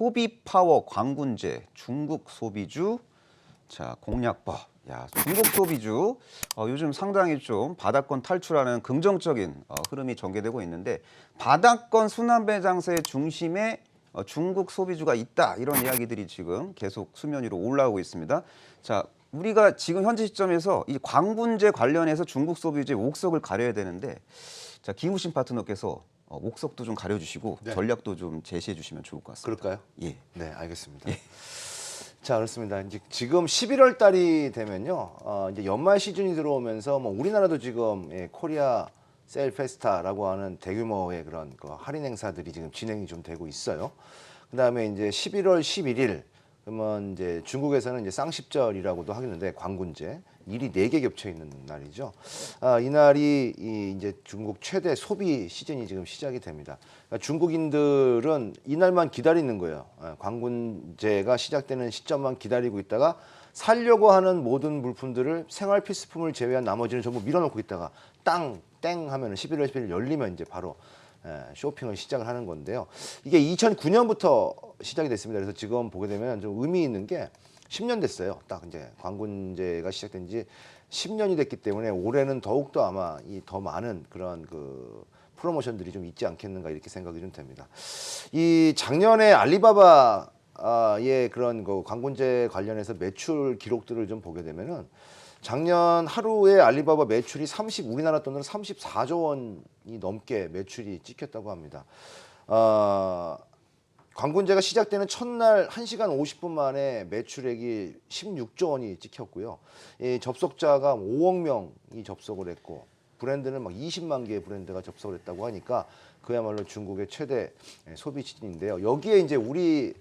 소비 파워 광군제 중국 소비주 자 공략법. 야 중국 소비주 어, 요즘 상당히 좀 바닥권 탈출하는 긍정적인 어, 흐름이 전개되고 있는데 바닥권 순환배 장세의 중심에 어, 중국 소비주가 있다 이런 이야기들이 지금 계속 수면 위로 올라오고 있습니다. 자 우리가 지금 현재 시점에서 이 광군제 관련해서 중국 소비주의 옥석을 가려야 되는데 자 김우신 파트너께서 어, 옥석도 좀 가려주시고 네. 전략도 좀 제시해 주시면 좋을 것 같습니다. 그럴까요? 예. 네, 알겠습니다. 자, 그렇습니다. 이제 지금 11월 달이 되면요, 어, 이제 연말 시즌이 들어오면서 뭐 우리나라도 지금 예, 코리아 셀 페스타라고 하는 대규모의 그런 그 할인 행사들이 지금 진행이 좀 되고 있어요. 그 다음에 이제 11월 11일 그러면 이제 중국에서는 이제 쌍십절이라고도 하겠는데 광군제 일이 네 개 겹쳐 있는 날이죠. 아, 이 날이 이 이제 중국 최대 소비 시즌이 지금 시작이 됩니다. 그러니까 중국인들은 이 날만 기다리는 거예요. 아, 광군제가 시작되는 시점만 기다리고 있다가 살려고 하는 모든 물품들을 생활 필수품을 제외한 나머지는 전부 밀어놓고 있다가 땅, 땡 하면 은 11월 11일 열리면 이제 바로 에, 쇼핑을 시작을 하는 건데요. 이게 2009년부터 시작이 됐습니다. 그래서 지금 보게 되면 좀 의미 있는 게 10년 됐어요. 딱 이제 광군제가 시작된 지 10년이 됐기 때문에 올해는 더욱더 아마 이 더 많은 그런 그 프로모션들이 좀 있지 않겠는가 이렇게 생각이 좀 됩니다. 이 작년에 알리바바의 그런 그 광군제 관련해서 매출 기록들을 좀 보게 되면은 작년 하루에 알리바바 매출이 30 우리나라 돈으로 34조 원이 넘게 매출이 찍혔다고 합니다. 어, 광군제가 시작되는 첫날 1시간 50분 만에 매출액이 16조 원이 찍혔고요. 이 접속자가 5억 명이 접속을 했고 브랜드는 막 20만 개의 브랜드가 접속을 했다고 하니까 그야말로 중국의 최대 소비 시즌인데요. 여기에 이제 우리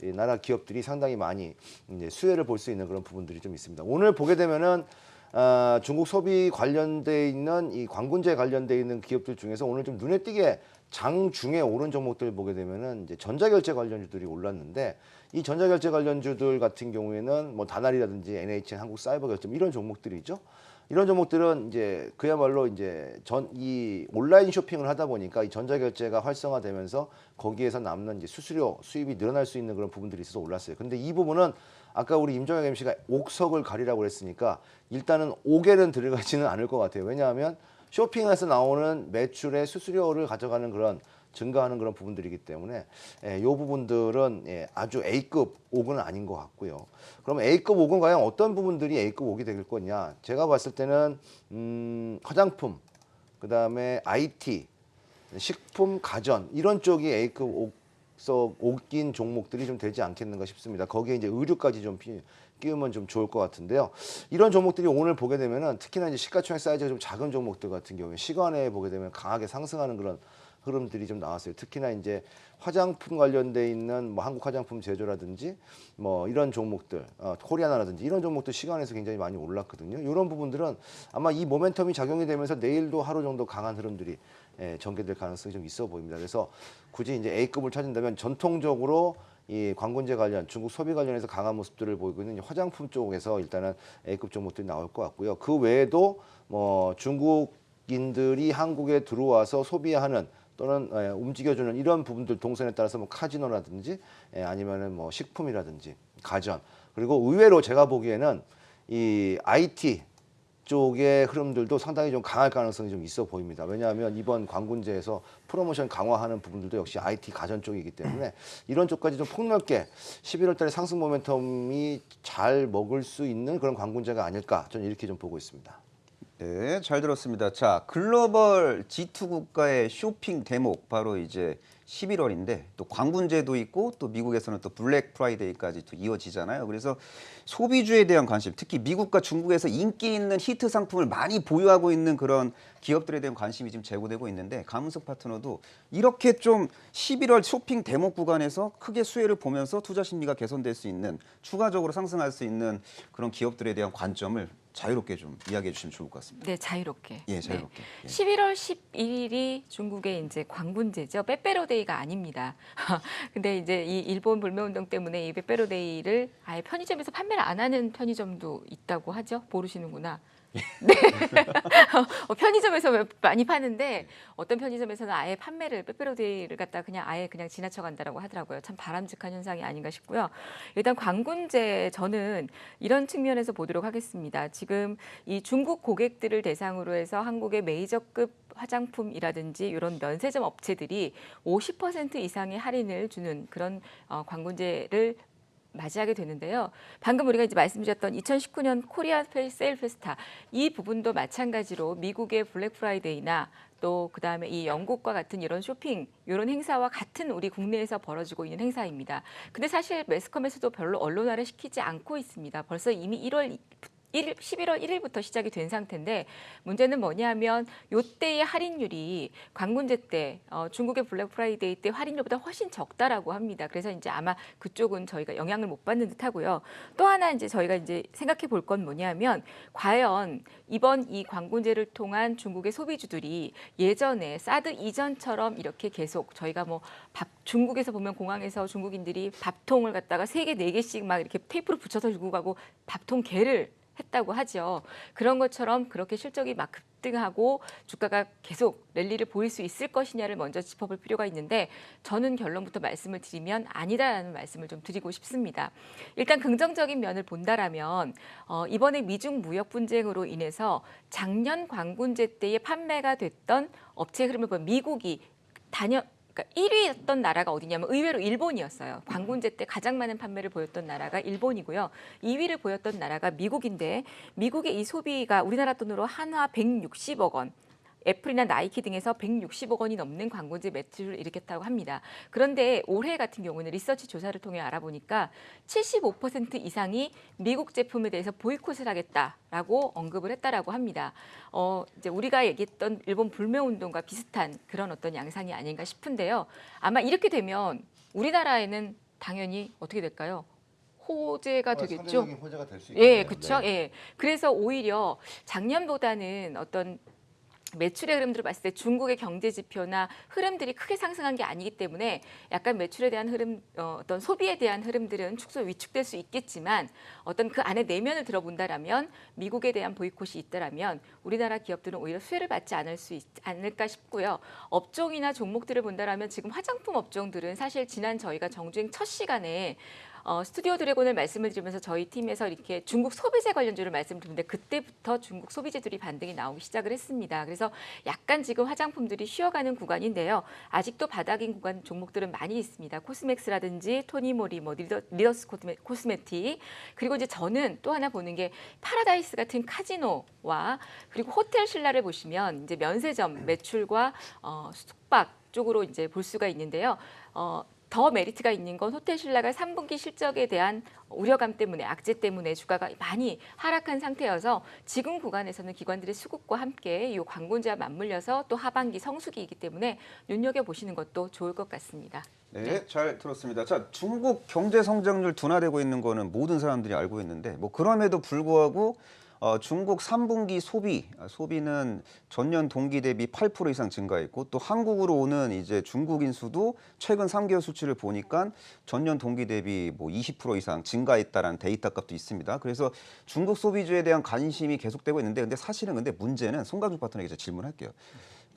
이 나라 기업들이 상당히 많이 이제 수혜를 볼 수 있는 그런 부분들이 좀 있습니다. 오늘 보게 되면은 아, 중국 소비 관련돼 있는 이 광군제 관련돼 있는 기업들 중에서 오늘 좀 눈에 띄게 장중에 오른 종목들 보게 되면은 이제 전자결제 관련주들이 올랐는데 이 전자결제 관련주들 같은 경우에는 뭐 다날이라든지 NHN 한국 사이버 결제 이런 종목들이죠. 이런 종목들은 이제 그야말로 이제 전 이 온라인 쇼핑을 하다 보니까 이 전자결제가 활성화되면서 거기에서 남는 이제 수수료 수입이 늘어날 수 있는 그런 부분들이 있어서 올랐어요. 근데 이 부분은 아까 우리 임종혁 MC가 옥석을 가리라고 그랬으니까 일단은 옥에는 들어가지는 않을 것 같아요. 왜냐하면 쇼핑에서 나오는 매출의 수수료를 가져가는 그런 증가하는 그런 부분들이기 때문에 예, 이 부분들은 예, 아주 A급 옥은 아닌 것 같고요. 그럼 A급 옥은 과연 어떤 부분들이 A급 옥이 될 거냐? 제가 봤을 때는 음, 화장품, 그 다음에 IT, 식품, 가전 이런 쪽이 A급 옥석 옥인 종목들이 좀 되지 않겠는가 싶습니다. 거기에 이제 의류까지 좀 피- 끼우면 좀 좋을 것 같은데요. 이런 종목들이 오늘 보게 되면은 특히나 이제 시가총액 사이즈가 좀 작은 종목들 같은 경우에 시간에 보게 되면 강하게 상승하는 그런 흐름들이 좀 나왔어요. 특히나 이제 화장품 관련돼 있는 뭐 한국 화장품 제조라든지 뭐 이런 종목들, 어, 코리아나라든지 이런 종목들 시간에서 굉장히 많이 올랐거든요. 이런 부분들은 아마 이 모멘텀이 작용이 되면서 내일도 하루 정도 강한 흐름들이 예, 전개될 가능성이 좀 있어 보입니다. 그래서 굳이 이제 A급을 찾는다면 전통적으로 이 광군제 관련 중국 소비 관련해서 강한 모습들을 보이고 있는 이 화장품 쪽에서 일단은 A급 종목들이 나올 것 같고요. 그 외에도 뭐 중국인들이 한국에 들어와서 소비하는 또는 예, 움직여주는 이런 부분들 동선에 따라서 뭐 카지노라든지 예, 아니면은 뭐 식품이라든지 가전 그리고 의외로 제가 보기에는 이 IT 쪽의 흐름들도 상당히 좀 강할 가능성이 좀 있어 보입니다. 왜냐하면 이번 광군제에서 프로모션 강화하는 부분들도 역시 IT 가전 쪽이기 때문에 이런 쪽까지 좀 폭넓게 11월 달에 상승 모멘텀이 잘 먹을 수 있는 그런 광군제가 아닐까 저는 이렇게 좀 보고 있습니다. 네, 잘 들었습니다. 자, 글로벌 G2 국가의 쇼핑 대목 바로 이제 11월인데 또 광군제도 있고 또 미국에서는 또 블랙 프라이데이까지 또 이어지잖아요. 그래서 소비주에 대한 관심, 특히 미국과 중국에서 인기 있는 히트 상품을 많이 보유하고 있는 그런 기업들에 대한 관심이 지금 제고되고 있는데 강문석 파트너도 이렇게 좀 11월 쇼핑 대목 구간에서 크게 수혜를 보면서 투자 심리가 개선될 수 있는 추가적으로 상승할 수 있는 그런 기업들에 대한 관점을 자유롭게 좀 이야기해 주시면 좋을 것 같습니다. 네, 자유롭게. 예, 자유롭게. 예. 11월 11일이 중국의 이제 광군제죠. 빼빼로데이가 아닙니다. 근데 이제 이 일본 불매운동 때문에 이 빼빼로데이를 아예 편의점에서 판매를 안 하는 편의점도 있다고 하죠. 모르시는구나. 어, 편의점에서 많이 파는데 어떤 편의점에서는 아예 판매를 빼빼로데이를 갖다 그냥 아예 그냥 지나쳐 간다라고 하더라고요. 참 바람직한 현상이 아닌가 싶고요. 일단 광군제 저는 이런 측면에서 보도록 하겠습니다. 지금 이 중국 고객들을 대상으로 해서 한국의 메이저급 화장품이라든지 이런 면세점 업체들이 50% 이상의 할인을 주는 그런 어, 광군제를 맞이하게 되는데요. 방금 우리가 이제 말씀드렸던 2019년 코리아 페- 세일 페스타 이 부분도 마찬가지로 미국의 블랙 프라이데이나 또 그다음에 이 영국과 같은 이런 쇼핑 이런 행사와 같은 우리 국내에서 벌어지고 있는 행사입니다. 근데 사실 매스컴에서도 별로 언론화를 시키지 않고 있습니다. 벌써 이미 1월 1일, 11월 1일부터 시작이 된 상태인데 문제는 뭐냐면 요때의 할인율이 광군제 때 어, 중국의 블랙 프라이데이 때 할인율보다 훨씬 적다라고 합니다. 그래서 이제 아마 그쪽은 저희가 영향을 못 받는 듯하고요. 또 하나 이제 저희가 이제 생각해 볼 건 뭐냐면 과연 이번 이 광군제를 통한 중국의 소비주들이 예전에 사드 이전처럼 이렇게 계속 저희가 뭐 밥 중국에서 보면 공항에서 중국인들이 밥통을 갖다가 세 개 네 개씩 막 이렇게 테이프로 붙여서 들고 가고 밥통 개를 했다고 하죠. 그런 것처럼 그렇게 실적이 막 급등하고 주가가 계속 랠리를 보일 수 있을 것이냐를 먼저 짚어볼 필요가 있는데 저는 결론부터 말씀을 드리면 아니다라는 말씀을 좀 드리고 싶습니다. 일단 긍정적인 면을 본다라면 어, 이번에 미중 무역 분쟁으로 인해서 작년 광군제 때에 판매가 됐던 업체 흐름을 보면 미국이 단연 그러니까 1위였던 나라가 어디냐면 의외로 일본이었어요. 광군제 때 가장 많은 판매를 보였던 나라가 일본이고요. 2위를 보였던 나라가 미국인데 미국의 이 소비가 우리나라 돈으로 한화 160억 원. 애플이나 나이키 등에서 160억 원이 넘는 광고제 매출을 일으켰다고 합니다. 그런데 올해 같은 경우는 리서치 조사를 통해 알아보니까 75% 이상이 미국 제품에 대해서 보이콧을 하겠다라고 언급을 했다라고 합니다. 어, 이제 우리가 얘기했던 일본 불매 운동과 비슷한 그런 어떤 양상이 아닌가 싶은데요. 아마 이렇게 되면 우리나라에는 당연히 어떻게 될까요? 호재가 되겠죠. 호재가 될수 예, 그렇죠. 예. 그래서 오히려 작년보다는 어떤 매출의 흐름들을 봤을 때 중국의 경제 지표나 흐름들이 크게 상승한 게 아니기 때문에 약간 매출에 대한 흐름, 어, 어떤 소비에 대한 흐름들은 축소 위축될 수 있겠지만 어떤 그 안에 내면을 들어본다라면 미국에 대한 보이콧이 있다라면 우리나라 기업들은 오히려 수혜를 받지 않을 수 있, 않을까 싶고요. 업종이나 종목들을 본다라면 지금 화장품 업종들은 사실 지난 저희가 정주행 첫 시간에 어, 스튜디오 드래곤을 말씀을 드리면서 저희 팀에서 이렇게 중국 소비재 관련주를 말씀드렸는데 그때부터 중국 소비재들이 반등이 나오기 시작을 했습니다. 그래서 약간 지금 화장품들이 쉬어가는 구간인데요. 아직도 바닥인 구간 종목들은 많이 있습니다. 코스맥스라든지 토니모리, 뭐 리더, 리더스 코스메, 코스메틱 그리고 이제 저는 또 하나 보는 게 파라다이스 같은 카지노와 그리고 호텔 신라를 보시면 이제 면세점 매출과 어, 숙박 쪽으로 이제 볼 수가 있는데요. 어, 더 메리트가 있는 건 호텔 신라가 3분기 실적에 대한 우려감 때문에 악재 때문에 주가가 많이 하락한 상태여서 지금 구간에서는 기관들의 수급과 함께 이 광고제와 맞물려서 또 하반기 성수기이기 때문에 눈여겨 보시는 것도 좋을 것 같습니다. 네, 잘 들었습니다. 자, 중국 경제 성장률 둔화되고 있는 거는 모든 사람들이 알고 있는데 뭐 그럼에도 불구하고 어, 중국 3분기 소비 아, 소비는 전년 동기 대비 8% 이상 증가했고 또 한국으로 오는 이제 중국인 수도 최근 3개월 수치를 보니까 전년 동기 대비 뭐 20% 이상 증가했다라는 데이터 값도 있습니다. 그래서 중국 소비주에 대한 관심이 계속되고 있는데 근데 사실은 근데 문제는 송강준 파트너에게 질문할게요.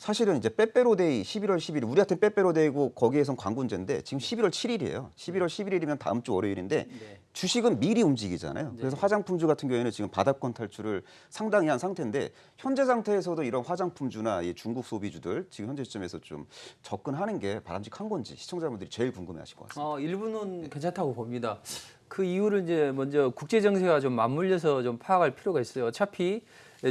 사실은 이제 빼빼로데이 11월 10일 우리한테 빼빼로데이고 거기에선 광군제인데 지금 11월 7일이에요. 11월 11일이면 다음 주 월요일인데 주식은 미리 움직이잖아요. 그래서 화장품주 같은 경우에는 지금 바닥권 탈출을 상당히 한 상태인데 현재 상태에서도 이런 화장품주나 이 중국 소비주들 지금 현재 시점에서 좀 접근하는 게 바람직한 건지 시청자분들이 제일 궁금해하실 것 같습니다. 어, 일부는 괜찮다고 봅니다. 그 이유를 이제 먼저 국제 정세와 좀 맞물려서 좀 파악할 필요가 있어요. 어차피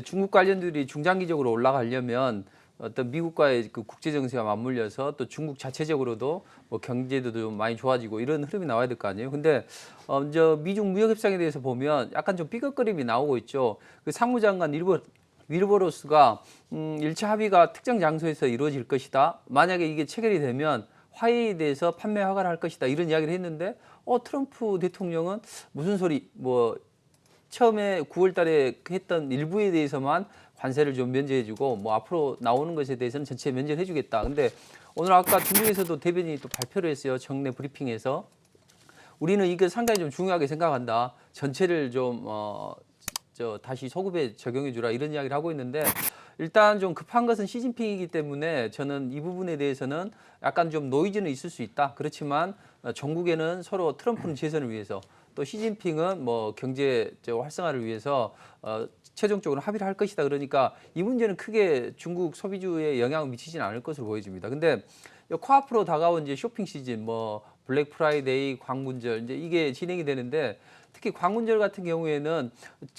중국 관련들이 중장기적으로 올라가려면 어떤 미국과의 그 국제 정세와 맞물려서 또 중국 자체적으로도 뭐 경제도 좀 많이 좋아지고 이런 흐름이 나와야 될 거 아니에요. 근데 어, 저 미중 무역 협상에 대해서 보면 약간 좀 삐걱거림이 나오고 있죠. 그 상무장관 일부 윌버로스가 음, 1차 합의가 특정 장소에서 이루어질 것이다. 만약에 이게 체결이 되면 화해에 대해서 판매 허가를 할 것이다. 이런 이야기를 했는데 어 트럼프 대통령은 무슨 소리 뭐 처음에 9월 달에 했던 일부에 대해서만 관세를 좀 면제해주고 뭐 앞으로 나오는 것에 대해서는 전체 면제를 해주겠다. 근데 오늘 아까 중국에서도 대변인이 또 발표를 했어요. 정례 브리핑에서 우리는 이게 상당히 좀 중요하게 생각한다. 전체를 좀 어, 저 다시 소급에 적용해 주라 이런 이야기를 하고 있는데 일단 좀 급한 것은 시진핑이기 때문에 저는 이 부분에 대해서는 약간 좀 노이즈는 있을 수 있다. 그렇지만 어, 전국에는 서로 트럼프는 재선을 위해서 또 시진핑은 뭐 경제 저 활성화를 위해서 어, 최종적으로 합의를 할 것이다. 그러니까 이 문제는 크게 중국 소비주에 영향을 미치지는 않을 것으로 보여집니다. 근데 이 코앞으로 다가온 이제 쇼핑 시즌, 뭐 블랙 프라이데이, 광군절 이제 이게 진행이 되는데 특히 광군절 같은 경우에는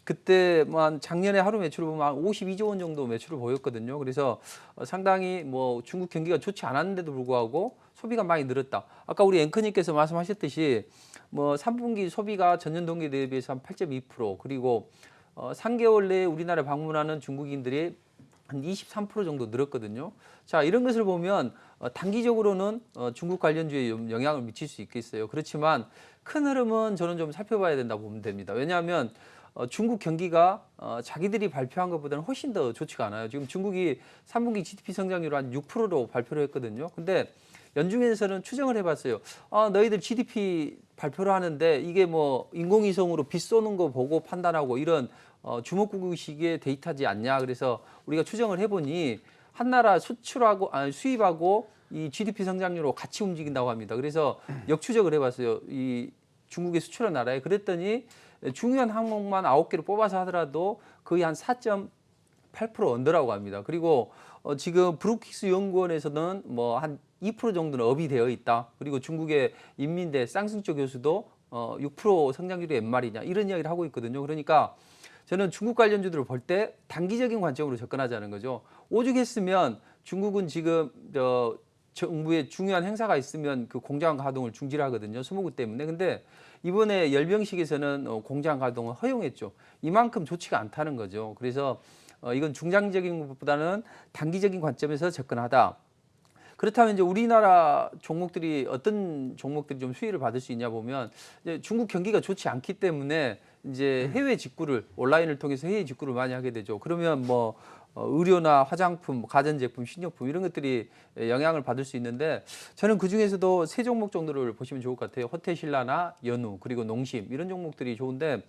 그때만 작년에 하루 매출을 보면 한 52조 원 정도 매출을 보였거든요. 그래서 어, 상당히 뭐 중국 경기가 좋지 않았는데도 불구하고 소비가 많이 늘었다. 아까 우리 앵커님께서 말씀하셨듯이 뭐 3분기 소비가 전년 동기 대비해서 한 8.2% 그리고 어, 3개월 내에 우리나라 방문하는 중국인들이 한 23% 정도 늘었거든요. 자 이런 것을 보면 어, 단기적으로는 어, 중국 관련주에 좀 영향을 미칠 수 있겠어요. 그렇지만 큰 흐름은 저는 좀 살펴봐야 된다고 보면 됩니다. 왜냐하면 어, 중국 경기가 어, 자기들이 발표한 것보다는 훨씬 더 좋지가 않아요. 지금 중국이 3분기 GDP 성장률 한 6%로 발표를 했거든요. 근데 연중에서는 추정을 해봤어요. 아, 너희들 GDP 발표를 하는데 이게 뭐 인공위성으로 빗 쏘는 거 보고 판단하고 이런 어, 주먹구구식의 데이터지 않냐. 그래서 우리가 추정을 해보니 한 나라 수출하고 아니, 수입하고 이 GDP 성장률로 같이 움직인다고 합니다. 그래서 역추적을 해봤어요. 이 중국의 수출한 나라에 그랬더니 중요한 항목만 아홉 개를 뽑아서 하더라도 거의 한 4.8% 언더라고 합니다. 그리고 어, 지금 브루킹스 연구원에서는 뭐한 2% 정도는 업이 되어 있다. 그리고 중국의 인민대 쌍승조 교수도 어, 6% 성장률이 웬 말이냐 이런 이야기를 하고 있거든요. 그러니까 저는 중국 관련주들을 볼 때 단기적인 관점으로 접근하자는 거죠. 오죽했으면 중국은 지금 저 정부의 중요한 행사가 있으면 그 공장 가동을 중지하거든요. 수모구 때문에. 근데 이번에 열병식에서는 어, 공장 가동을 허용했죠. 이만큼 좋지가 않다는 거죠. 그래서 어, 이건 중장기적인 것보다는 단기적인 관점에서 접근하다. 그렇다면 이제 우리나라 종목들이 어떤 종목들이 좀 수혜를 받을 수 있냐 보면 이제 중국 경기가 좋지 않기 때문에 이제 해외 직구를 온라인을 통해서 해외 직구를 많이 하게 되죠. 그러면 뭐 어, 의료나 화장품, 뭐 가전제품, 식료품 이런 것들이 영향을 받을 수 있는데 저는 그 중에서도 세 종목 정도를 보시면 좋을 것 같아요. 호텔신라나 연우 그리고 농심 이런 종목들이 좋은데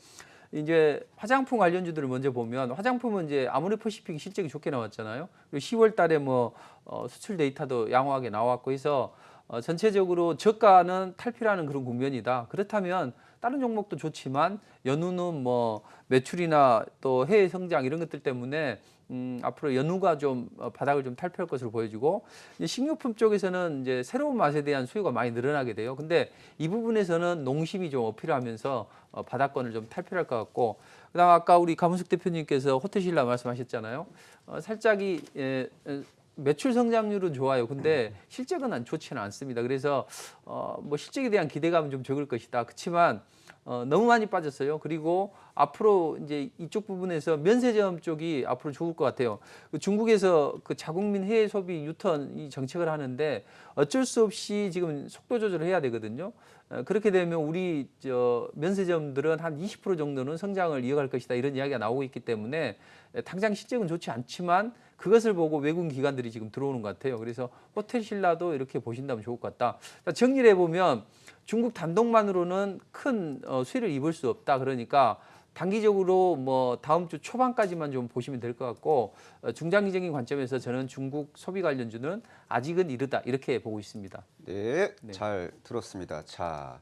이제 화장품 관련주들을 먼저 보면 화장품은 이제 아모레퍼시픽 실적이 좋게 나왔잖아요. 그리고 10월 달에 뭐 어, 수출 데이터도 양호하게 나왔고 해서 어, 전체적으로 저가는 탈피라는 그런 국면이다. 그렇다면 다른 종목도 좋지만 연우는 뭐 매출이나 또 해외 성장 이런 것들 때문에 음, 앞으로 연우가 좀 어, 바닥을 좀 탈피할 것으로 보여지고 식료품 쪽에서는 이제 새로운 맛에 대한 수요가 많이 늘어나게 돼요. 근데 이 부분에서는 농심이 좀 어필하면서 어, 바닥권을 좀 탈피할 것 같고 그다음 아까 우리 가문숙 대표님께서 호텔신라 말씀하셨잖아요. 어, 살짝이 예, 에, 매출 성장률은 좋아요. 근데 실적은 안 좋지는 않습니다. 그래서 어, 뭐 실적에 대한 기대감은 좀 적을 것이다. 그렇지만 어, 너무 많이 빠졌어요. 그리고 앞으로 이제 이쪽 부분에서 면세점 쪽이 앞으로 좋을 것 같아요. 그 중국에서 그 자국민 해외 소비 유턴 이 정책을 하는데 어쩔 수 없이 지금 속도 조절을 해야 되거든요. 어, 그렇게 되면 우리 저 면세점들은 한 20% 정도는 성장을 이어갈 것이다 이런 이야기가 나오고 있기 때문에 당장 실적은 좋지 않지만 그것을 보고 외국인 기관들이 지금 들어오는 것 같아요. 그래서 호텔 신라도 이렇게 보신다면 좋을 것 같다. 자, 정리를 해보면 중국 단독만으로는 큰 어, 수혜를 입을 수 없다. 그러니까 단기적으로 뭐 다음 주 초반까지만 좀 보시면 될 것 같고 어, 중장기적인 관점에서 저는 중국 소비 관련주는 아직은 이르다 이렇게 보고 있습니다. 네, 잘 들었습니다. 자,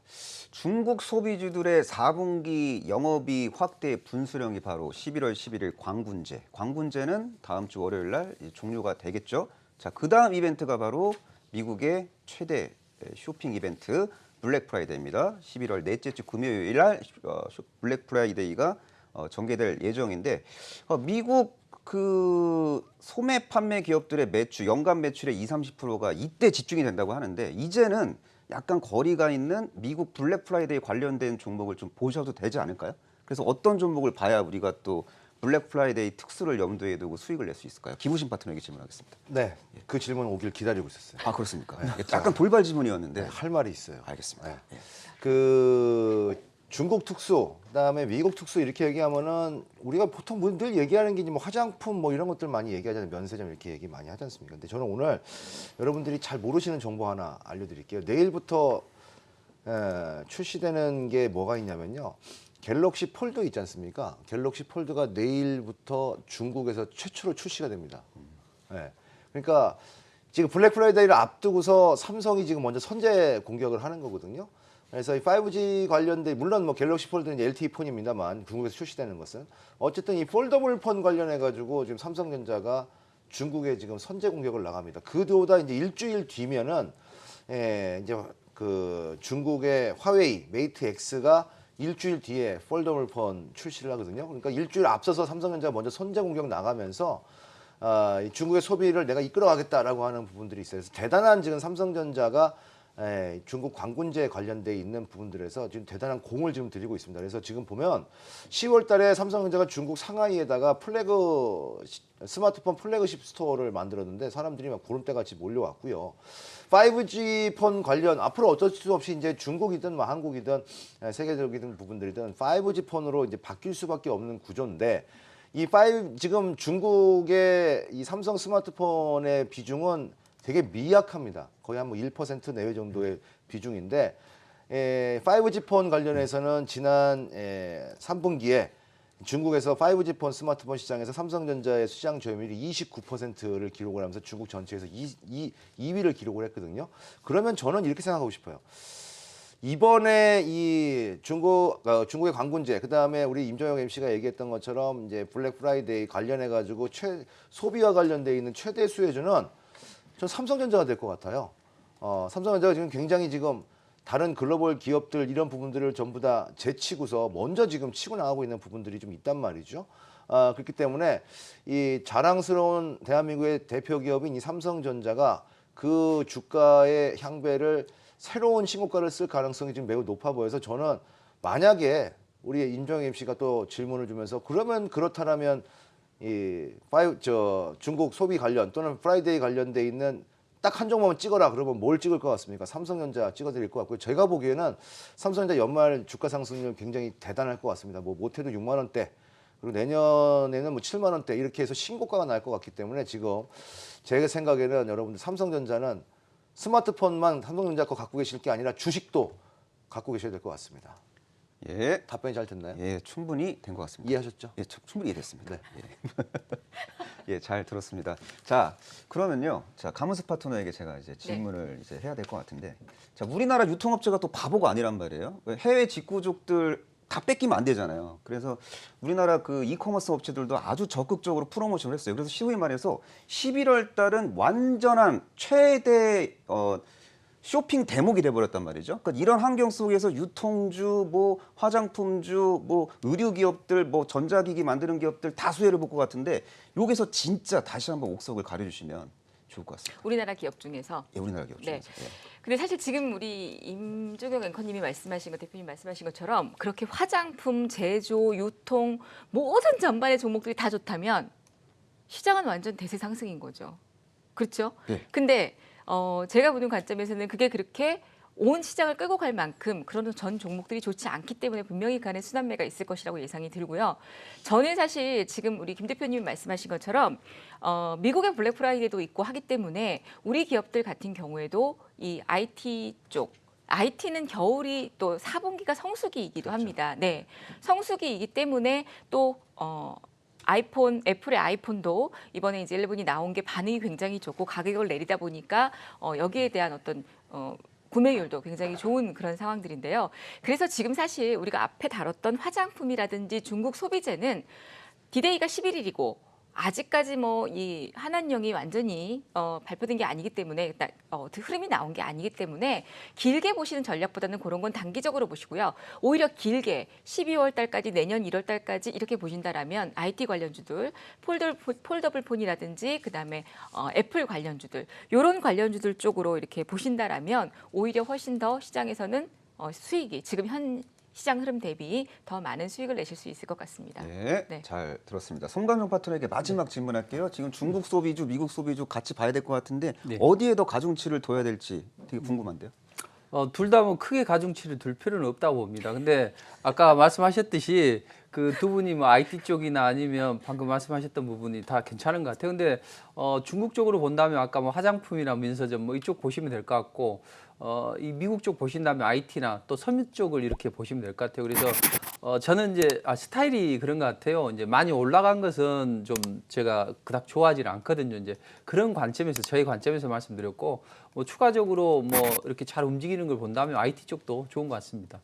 중국 소비주들의 4분기 영업이 확대 분수령이 바로 11월 11일 광군제. 광군제는 다음 주 월요일 날 종료가 되겠죠. 자, 그 다음 이벤트가 바로 미국의 최대 쇼핑 이벤트 블랙 프라이데이입니다. 11월 넷째 주 금요일 날 어, 쇼- 블랙 프라이데이가 어, 전개될 예정인데 어, 미국 그 소매 판매 기업들의 매출 연간 매출의 2, 30%가 이때 집중이 된다고 하는데 이제는 약간 거리가 있는 미국 블랙 프라이데이 관련된 종목을 좀 보셔도 되지 않을까요? 그래서 어떤 종목을 봐야 우리가 또 블랙 프라이데이 특수를 염두에 두고 수익을 낼 수 있을까요? 김우신 파트너에게 질문하겠습니다. 네, 그 질문 오길 기다리고 있었어요. 아 그렇습니까? 약간 돌발 질문이었는데 네, 할 말이 있어요. 알겠습니다. 예. 그 중국 특수, 그다음에 미국 특수 이렇게 얘기하면은 우리가 보통 뭐늘 얘기하는 게 뭐 화장품 뭐 이런 것들 많이 얘기하잖아요. 면세점 이렇게 얘기 많이 하지 않습니까? 근데 저는 오늘 여러분들이 잘 모르시는 정보 하나 알려드릴게요. 내일부터 에, 출시되는 게 뭐가 있냐면요. 갤럭시 폴드 있지 않습니까? 갤럭시 폴드가 내일부터 중국에서 최초로 출시가 됩니다. 예. 그러니까 지금 블랙 프라이데이를 앞두고서 삼성이 지금 먼저 선제 공격을 하는 거거든요. 그래서 이 5G 관련된 물론 뭐 갤럭시 폴드는 LTE 폰입니다만 중국에서 출시되는 것은 어쨌든 이 폴더블 폰 관련해 가지고 지금 삼성전자가 중국에 지금 선제 공격을 나갑니다. 그보다 이제 일주일 뒤면은 예, 이제 그 중국의 화웨이 메이트 X가 일주일 뒤에 폴더블 폰 출시를 하거든요. 그러니까 일주일 앞서서 삼성전자가 먼저 선제 공격 나가면서 아, 이 중국의 소비를 내가 이끌어가겠다라고 하는 부분들이 있어요. 그래서 대단한 지금 삼성전자가 에, 중국 관군제 관련돼 있는 부분들에서 지금 대단한 공을 지금 들이고 있습니다. 그래서 지금 보면 10월 달에 삼성전자가 중국 상하이에다가 플래그 시- 스마트폰 플래그십 스토어를 만들었는데 사람들이 막 구름대같이 몰려왔고요. 5G 폰 관련 앞으로 어쩔 수 없이 이제 중국이든 뭐 한국이든 에, 세계적이든 부분들이든 5G 폰으로 이제 바뀔 수밖에 없는 구조인데 이 5, 지금 중국의 이 삼성 스마트폰의 비중은 되게 미약합니다. 거의 한 뭐 1% 내외 정도의 비중인데 에, 5G 폰 관련해서는 지난 에, 3분기에 중국에서 5G 폰 스마트폰 시장에서 삼성전자의 시장 점유율이 29%를 기록을 하면서 중국 전체에서 2, 2, 2위를 기록을 했거든요. 그러면 저는 이렇게 생각하고 싶어요. 이번에 이 중국 어, 중국의 관군제 그다음에 우리 임종영 MC가 얘기했던 것처럼 이제 블랙 프라이데이 관련해 가지고 최 소비와 관련돼 있는 최대 수혜주는 전 삼성전자가 될 것 같아요. 어, 삼성전자가 지금 굉장히 지금 다른 글로벌 기업들 이런 부분들을 전부 다 제치고서 먼저 지금 치고 나가고 있는 부분들이 좀 있단 말이죠. 아, 그렇기 때문에 이 자랑스러운 대한민국의 대표 기업인 이 삼성전자가 그 주가의 향배를 새로운 신고가를 쓸 가능성이 지금 매우 높아 보여서 저는 만약에 우리 임정 MC가 또 질문을 주면서 그러면 그렇다라면 이 파이 저 중국 소비 관련 또는 프라이데이 관련돼 있는 딱 한 종목만 찍어라 그러면 뭘 찍을 것 같습니까? 삼성전자 찍어드릴 것 같고요. 제가 보기에는 삼성전자 연말 주가 상승률 굉장히 대단할 것 같습니다. 뭐 못해도 6만 원대 그리고 내년에는 뭐 7만 원대 이렇게 해서 신고가가 날 것 같기 때문에 지금 제 생각에는 여러분들 삼성전자는 스마트폰만 삼성전자 거 갖고 계실 게 아니라 주식도 갖고 계셔야 될 것 같습니다. 예, 답변이 잘 됐나요? 예, 충분히 된 것 같습니다. 이해하셨죠? 예, 참- 충분히 이해됐습니다. 네. 예. 예, 잘 들었습니다. 자, 그러면요. 자, 가문스 파트너에게 제가 이제 질문을 이제 해야 될 것 같은데. 자, 우리나라 유통업체가 또 바보가 아니란 말이에요. 왜 해외 직구족들 다 뺏기면 안 되잖아요. 그래서 우리나라 그 이커머스 업체들도 아주 적극적으로 프로모션을 했어요. 그래서 시소위 말해서 11월 달은 완전한 최대 어 쇼핑 대목이 돼버렸단 말이죠. 그러니까 이런 환경 속에서 유통주, 뭐 화장품주, 뭐 의류 기업들, 뭐 전자기기 만드는 기업들 다 수혜를 볼 것 같은데 여기서 진짜 다시 한번 옥석을 가려주시면 좋을 것 같습니다. 우리나라 기업 중에서 예, 우리나라 기업 네. 중에서. 예. 근데 사실 지금 우리 임종영 앵커님이 말씀하신 것, 대표님 말씀하신 것처럼 그렇게 화장품, 제조, 유통 모든 전반의 종목들이 다 좋다면 시장은 완전 대세 상승인 거죠. 그렇죠? 네. 근데 어, 제가 보는 관점에서는 그게 그렇게 온 시장을 끌고 갈 만큼 그런 전 종목들이 좋지 않기 때문에 분명히 간의 순환매가 있을 것이라고 예상이 들고요. 저는 사실 지금 우리 김 대표님이 말씀하신 것처럼 어, 미국의 블랙 프라이데이도 있고 하기 때문에 우리 기업들 같은 경우에도 이 IT 쪽 IT는 겨울이 또 4분기가 성수기이기도 합니다. 네. 성수기이기 때문에 또 어, 아이폰 애플의 아이폰도 이번에 이제 11이 나온 게 반응이 굉장히 좋고 가격을 내리다 보니까 어, 여기에 대한 어떤 어, 구매율도 굉장히 좋은 그런 상황들인데요. 그래서 지금 사실 우리가 앞에 다뤘던 화장품이라든지 중국 소비재는 디데이가 11일이고 아직까지 뭐 이 한한령이 완전히 어, 발표된 게 아니기 때문에 나- 어, 그 흐름이 나온 게 아니기 때문에 길게 보시는 전략보다는 그런 건 단기적으로 보시고요. 오히려 길게 12월 달까지 내년 1월 달까지 이렇게 보신다라면 IT 관련주들, 폴더, 폴더블 폰이라든지 그다음에 어, 애플 관련주들 이런 관련주들 쪽으로 이렇게 보신다라면 오히려 훨씬 더 시장에서는 어, 수익이 지금 현 시장 흐름 대비 더 많은 수익을 내실 수 있을 것 같습니다. 네, 네. 잘 들었습니다. 송감정 파트너에게 마지막 질문할게요. 지금 중국 소비주, 미국 소비주 같이 봐야 될 것 같은데 네. 어디에 더 가중치를 둬야 될지 되게 궁금한데요. 어, 둘 다 뭐 크게 가중치를 둘 필요는 없다고 봅니다. 근데 아까 말씀하셨듯이 그 두 분이 뭐 IT 쪽이나 아니면 방금 말씀하셨던 부분이 다 괜찮은 것 같아요. 근데 어, 중국 쪽으로 본다면 아까 뭐 화장품이나 민서점 뭐 이쪽 보시면 될 것 같고 어, 이 미국 쪽 보신다면 IT나 또 섬유 쪽을 이렇게 보시면 될 것 같아요. 그래서 어, 저는 이제 아, 스타일이 그런 것 같아요. 이제 많이 올라간 것은 좀 제가 그닥 좋아하지 않거든요. 이제 그런 관점에서 저희 관점에서 말씀드렸고 뭐 추가적으로 뭐 이렇게 잘 움직이는 걸 본다면 IT 쪽도 좋은 것 같습니다.